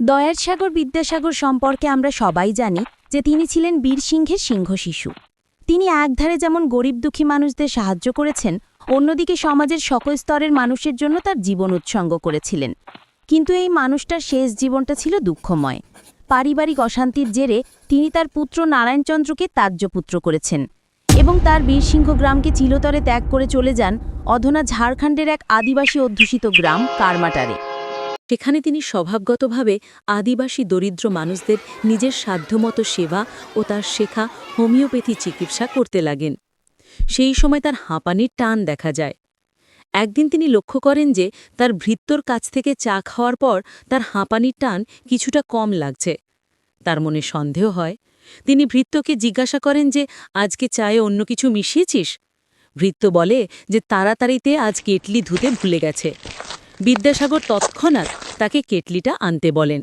দয়ার সাগর বিদ্যাসাগর সম্পর্কে আমরা সবাই জানি যে তিনি ছিলেন বীরসিংহের সিংহ শিশু। তিনি একধারে যেমন গরিব দুঃখী মানুষদের সাহায্য করেছেন, অন্যদিকে সমাজের সকল স্তরের মানুষের জন্য তার জীবন উৎসঙ্গ করেছিলেন। কিন্তু এই মানুষটার শেষ জীবনটা ছিল দুঃখময়। পারিবারিক অশান্তির জেরে তিনি তার পুত্র নারায়ণচন্দ্রকে তাজ্যপুত্র করেছেন এবং তার বীরসিংহ গ্রামকে চিলতরে ত্যাগ করে চলে যান অধনা ঝাড়খণ্ডের এক আদিবাসী অধ্যুষিত গ্রাম কারমাটারে। সেখানে তিনি স্বভাবগতভাবে আদিবাসী দরিদ্র মানুষদের নিজের সাধ্যমতো সেবা ও তার শেখা হোমিওপ্যাথি চিকিৎসা করতে লাগেন। সেই সময় তার হাঁপানির টান দেখা যায়। একদিন তিনি লক্ষ্য করেন যে তার ভৃত্যর কাছ থেকে চা খাওয়ার পর তার হাঁপানির টান কিছুটা কম লাগছে। তার মনে সন্দেহ হয়, তিনি ভৃত্যকে জিজ্ঞাসা করেন যে, আজকে চায়ে অন্য কিছু মিশিয়েছিস? ভৃত্য বলে যে, তাড়াতাড়িতে আজ কেটলি ধুতে ভুলে গেছে। বিদ্যাসাগর তৎক্ষণাৎ তাকে কেটলিটা আনতে বলেন।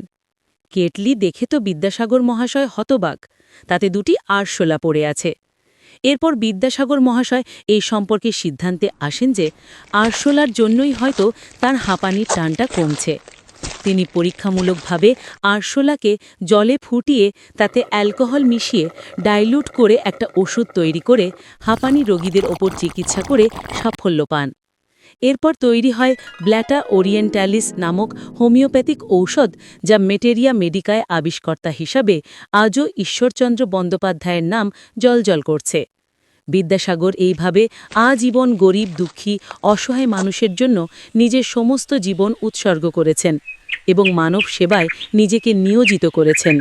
কেটলি দেখে তো বিদ্যাসাগর মহাশয় হতবাক, তাতে দুটি আরশোলা পড়ে আছে। এরপর বিদ্যাসাগর মহাশয় এই সম্পর্কে সিদ্ধান্তে আসেন যে আরশোলার জন্যই হয়তো তার হাঁপানির টানটা কমছে। তিনি পরীক্ষামূলকভাবে আরশোলাকে জলে ফুটিয়ে, তাতে অ্যালকোহল মিশিয়ে ডাইলুট করে একটা ওষুধ তৈরি করে হাঁপানি রোগীদের ওপর চিকিৎসা করে সাফল্য পান। এরপর তৈরি হয় ব্ল্যাটা ওরিয়েন্টালিস নামক হোমিওপ্যাথিক ঔষধ যা মেটেরিয়া মেডিকায় আবিষ্কর্তা হিসাবে আজও ঈশ্বরচন্দ্র বন্দ্যোপাধ্যায়ের নাম জলজল করছে। বিদ্যাসাগর এইভাবে আজীবন গরিব, দুঃখী, অসহায় মানুষের জন্য নিজের সমস্ত জীবন উৎসর্গ করেছেন এবং মানব সেবায় নিজেকে নিয়োজিত করেছেন।